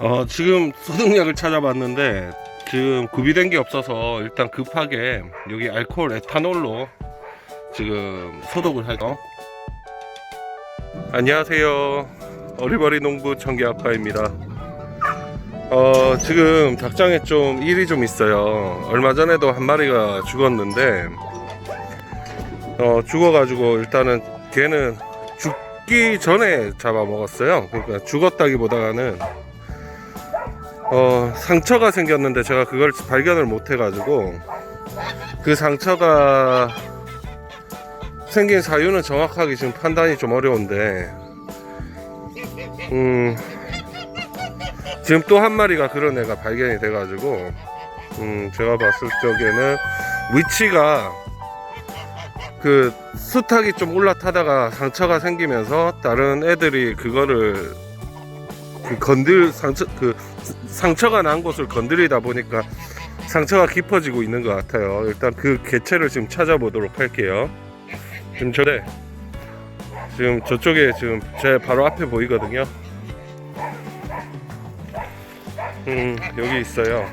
어, 지금 소독약을 찾아봤는데 지금 구비된 게 없어서 일단 급하게 여기 알코올 에탄올로 지금 소독을 할까? 안녕하세요. 어리버리 농부 청기 아빠입니다. 어, 지금 닭장에 좀 일이 좀 있어요. 얼마 전에도 한 마리가 죽었는데 어, 죽어가지고 일단은 걔는 죽기 전에 잡아먹었어요. 그러니까 죽었다기보다는 어, 상처가 생겼는데 제가 그걸 발견을 못 해가지고 그 상처가 생긴 사유는 정확하게 지금 판단이 좀 어려운데 음 지금 또 한 마리가 그런 애가 발견이 돼가지고 음 제가 봤을 적에는 위치가 그 수탉이 좀 올라타다가 상처가 생기면서 다른 애들이 그거를 그 건들 상처 그 상처가 난 곳을 건드리다 보니까 상처가 깊어지고 있는 것 같아요. 일단 그 개체를 지금 찾아보도록 할게요. 지금 저래 지금 저쪽에 지금 제 바로 앞에 보이거든요. 음 여기 있어요.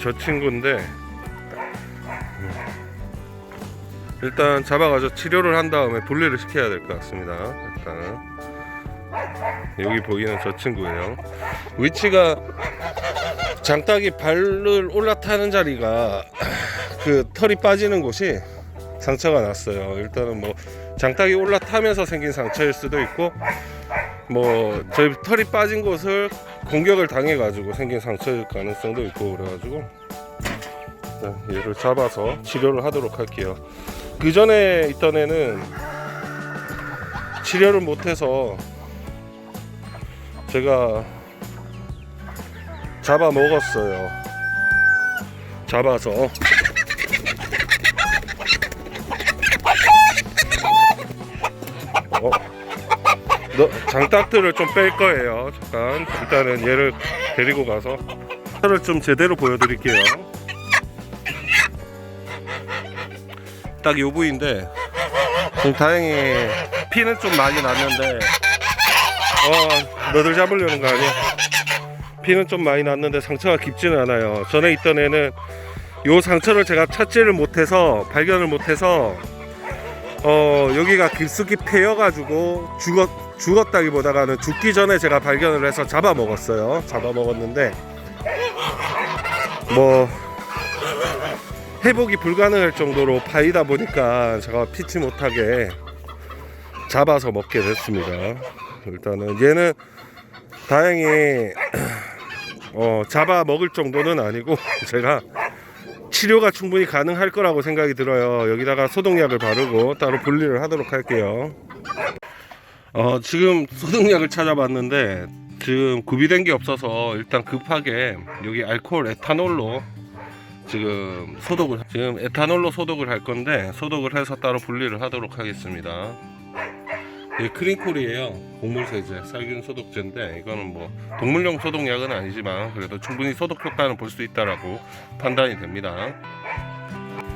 저 친구인데 음, 일단 잡아가지고 치료를 한 다음에 분리를 시켜야 될 것 같습니다. 일단은. 여기 보이는 저 친구예요. 위치가 장딱이 발을 올라타는 자리가 그 털이 빠지는 곳이 상처가 났어요. 일단은 뭐 장딱이 올라타면서 생긴 상처일 수도 있고 뭐 저희 털이 빠진 곳을 공격을 당해 가지고 생긴 상처일 가능성도 있고 그래 가지고 일단 얘를 잡아서 치료를 하도록 할게요. 그 전에 있던 애는 치료를 못해서 제가 잡아 먹었어요. 잡아서 어? 너 장딱들을 좀 뺄 거예요. 잠깐 일단은 얘를 데리고 가서 털을 좀 제대로 보여드릴게요. 딱 요 부위인데 다행히 피는 좀 많이 났는데 어, 너들 잡으려는 거 아니야? 피는 좀 많이 났는데 상처가 깊지는 않아요. 전에 있던 애는 요 상처를 제가 찾지를 못해서 발견을 못해서 어 여기가 깊숙이 패여가지고 죽었 죽었다기보다는 죽기 전에 제가 발견을 해서 잡아 먹었어요. 잡아 먹었는데 뭐 회복이 불가능할 정도로 파이다 보니까 제가 피치 못하게 잡아서 먹게 됐습니다. 일단은 얘는 다행히 어, 잡아 먹을 정도는 아니고 제가 치료가 충분히 가능할 거라고 생각이 들어요. 여기다가 소독약을 바르고 따로 분리를 하도록 할게요. 어, 지금 소독약을 찾아봤는데 지금 구비된 게 없어서 일단 급하게 여기 알코올 에탄올로 지금 소독을 지금 에탄올로 소독을 할 건데 소독을 해서 따로 분리를 하도록 하겠습니다. 이 크린콜이에요. 곡물 세제, 살균 소독제인데 이거는 뭐 동물용 소독약은 아니지만 그래도 충분히 소독 효과는 볼 수 있다라고 판단이 됩니다.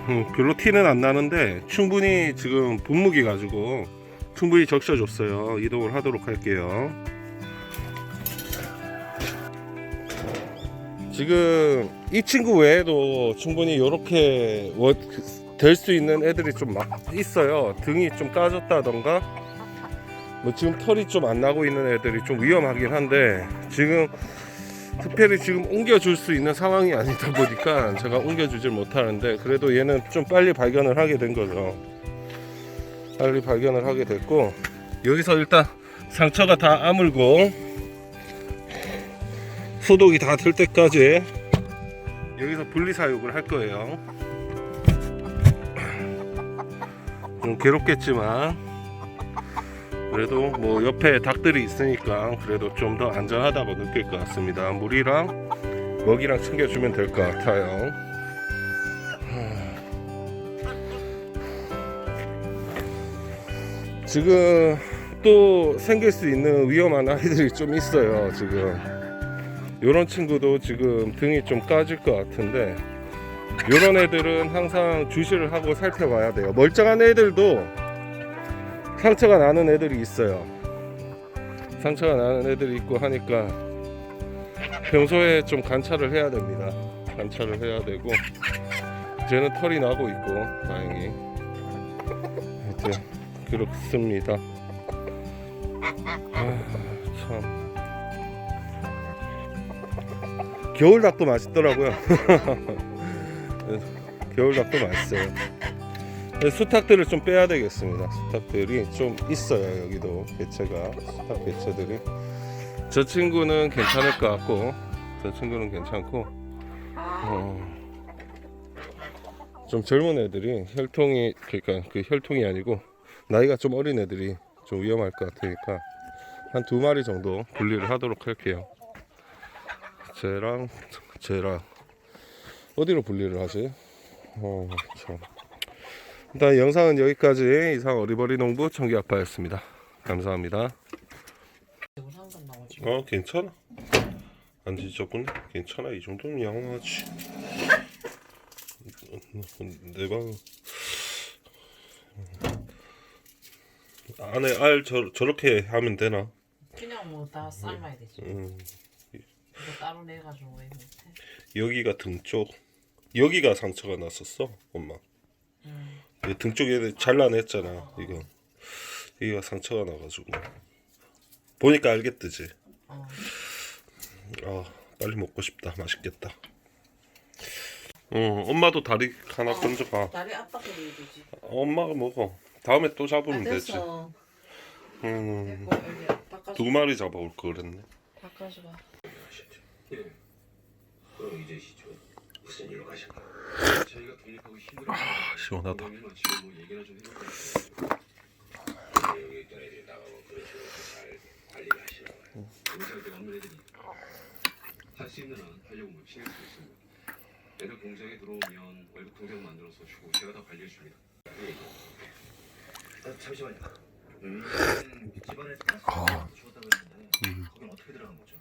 음, 별로 티는 안 나는데 충분히 지금 분무기 가지고 충분히 적셔줬어요. 이동을 하도록 할게요. 지금 이 친구 외에도 충분히 이렇게 될 수 있는 애들이 좀 막 있어요. 등이 좀 까졌다던가 뭐 지금 털이 좀 안 나고 있는 애들이 좀 위험하긴 한데 지금 특별히 지금 옮겨줄 수 있는 상황이 아니다 보니까 제가 옮겨주질 못하는데 그래도 얘는 좀 빨리 발견을 하게 된 거죠. 빨리 발견을 하게 됐고 여기서 일단 상처가 다 아물고 소독이 다 될 때까지 여기서 분리사육을 할 거예요. 좀 괴롭겠지만 그래도 뭐 옆에 닭들이 있으니까 그래도 좀 더 안전하다고 느낄 것 같습니다. 물이랑 먹이랑 챙겨주면 될 것 같아요. 지금 또 생길 수 있는 위험한 아이들이 좀 있어요. 지금 이런 친구도 지금 등이 좀 까질 것 같은데 이런 애들은 항상 주시를 하고 살펴봐야 돼요. 멀쩡한 애들도 상처가 나는 애들이 있어요. 상처가 나는 애들이 있고 하니까 평소에 좀 관찰을 해야 됩니다. 관찰을 해야 되고 쟤는 털이 나고 있고 다행히 하여튼 그렇습니다. 아, 참 겨울 닭도 맛있더라고요. 겨울 닭도 맛있어요. 근데 수탉들을 좀 빼야 되겠습니다. 수탉들이 좀 있어요 여기도 개체가 수탉 개체들이. 저 친구는 괜찮을 것 같고 저 친구는 괜찮고 어, 좀 젊은 애들이 혈통이 그러니까 그 혈통이 아니고 나이가 좀 어린 애들이 좀 위험할 것 같으니까 한 두 마리 정도 분리를 하도록 할게요. 쟤랑 쟤랑 어디로 분리를 하지? 어 참. 일단 영상은 여기까지 이상 어리버리 농부 청기 아빠였습니다. 감사합니다. 어 괜찮아 안 뒤졌군 괜찮아 이 정도면 양호하지 내방 안에 알 저, 저렇게 하면 되나 그냥 뭐 다 삶아야 되지. 음, 이거 따로 내 가지고 왜 못해? 여기가 등 쪽 여기가 상처가 났었어 엄마 음. 이 등 쪽에 잘라냈잖아 이거 여기가 상처가 나가지고 보니까 알겠듯이 어. 아 빨리 먹고 싶다 맛있겠다 어 엄마도 다리 하나 건져가 다리 압박해야 되지. 엄마가 먹어 다음에 또 잡으면 아, 되지 됐어. 음, 됐고 여기 바꿔줘. 두 마리 잡아올 거 그랬네 바꿔줘 봐. 그럼 이제 시죠 무슨 일로 가실까? 저 아 시원하다 수 있는 한 있습니다. 애들 공장에 들어오면 월급 통장 만들어서 주고 제가 다 관리해 줍니다. 아, 잠시만요. 음, 집안에 아. 주었다고 했는데 음. 거긴 어떻게 들어간 거죠?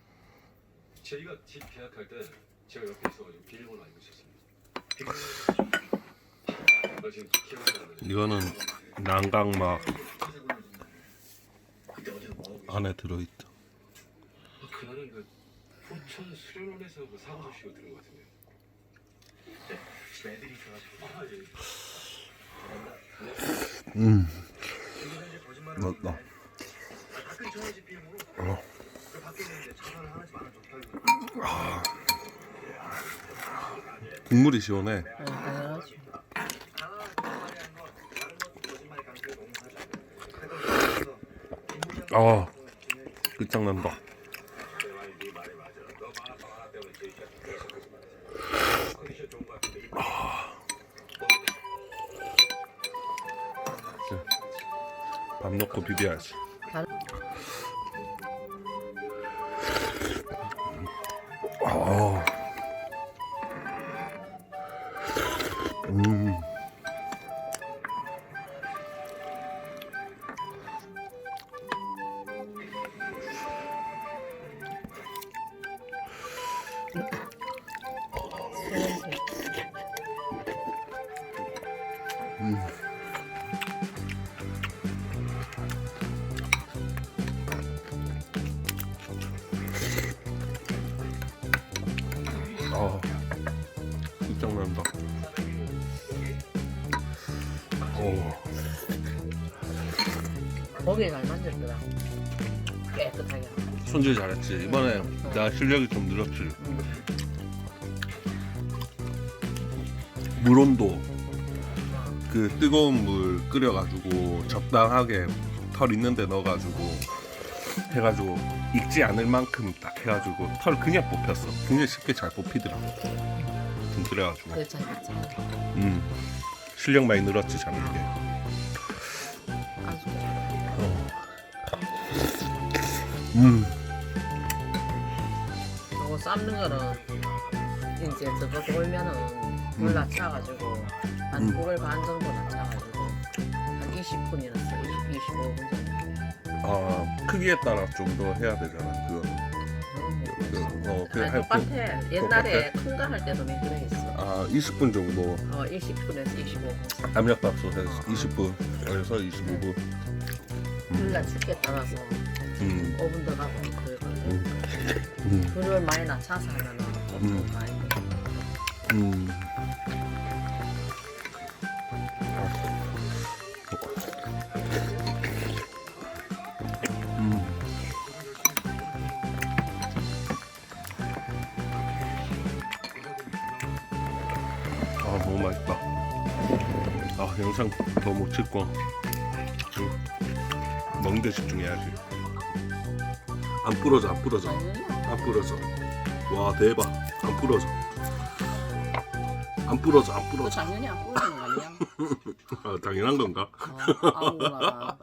저희가 집 계약할 때 제가 옆에 있어가지고 비밀번호 알고 있었습니 이. 이거는 난강막 안에 들어있다 아, 그날은 그 포천 수련원에서 그 사고 소식을 들은 것 같은데요. 네, 집에 애들이 예. 음 거짓말을 맞다. 아. 어. 그. 국물이 시원해. 아, 아닌 거. 다른 것도 거 음. 고기 잘 만들더라. 깨끗하게. 손질 잘했지. 이번에 나 실력이 좀 늘었지. 음. 물 온도. 그 뜨거운 물 끓여가지고 적당하게 털 있는데 넣어가지고 해가지고 익지 않을 만큼 딱 해가지고 털 그냥 뽑혔어. 굉장히 쉽게 잘 뽑히더라고. 좀 그래가지고. 괜찮아, 괜찮아. 음. 실력 많이 늘었지 잡는 게 음. 이거 삶는 거는 이제 저거 돌면은 물 낮춰가지고 한 음. 9월 반 정도 낮춰가지고 한 20분이나 써. 20, 25분 정도. 아 크기에 따라 좀 더 해야 되잖아 그거 그, 어, 그, 아니, 할- 똑같아. 옛날에 큰 거 할 때도 맨 그래 했어. 아 20분 정도 어, 20분에서 25분. 압력밥솥에서 20분에서 25분 물 낮추기에 따라서 음. 5분 더 가고 그러거든. 음. 불을 많이 낮춰서 하면은 음. 좀 많이 음. 음. 아 너무 맛있다. 아 영상 너무 찍고 응. 먹는 데 집중해야지. 안 부러져 안 부러져 안 부러져. 와 대박 안 부러져. 안 부러져 안그 부러져. 당연히 안 보이는 거 아니야? 아, 당연한 건가? 어, 아무거나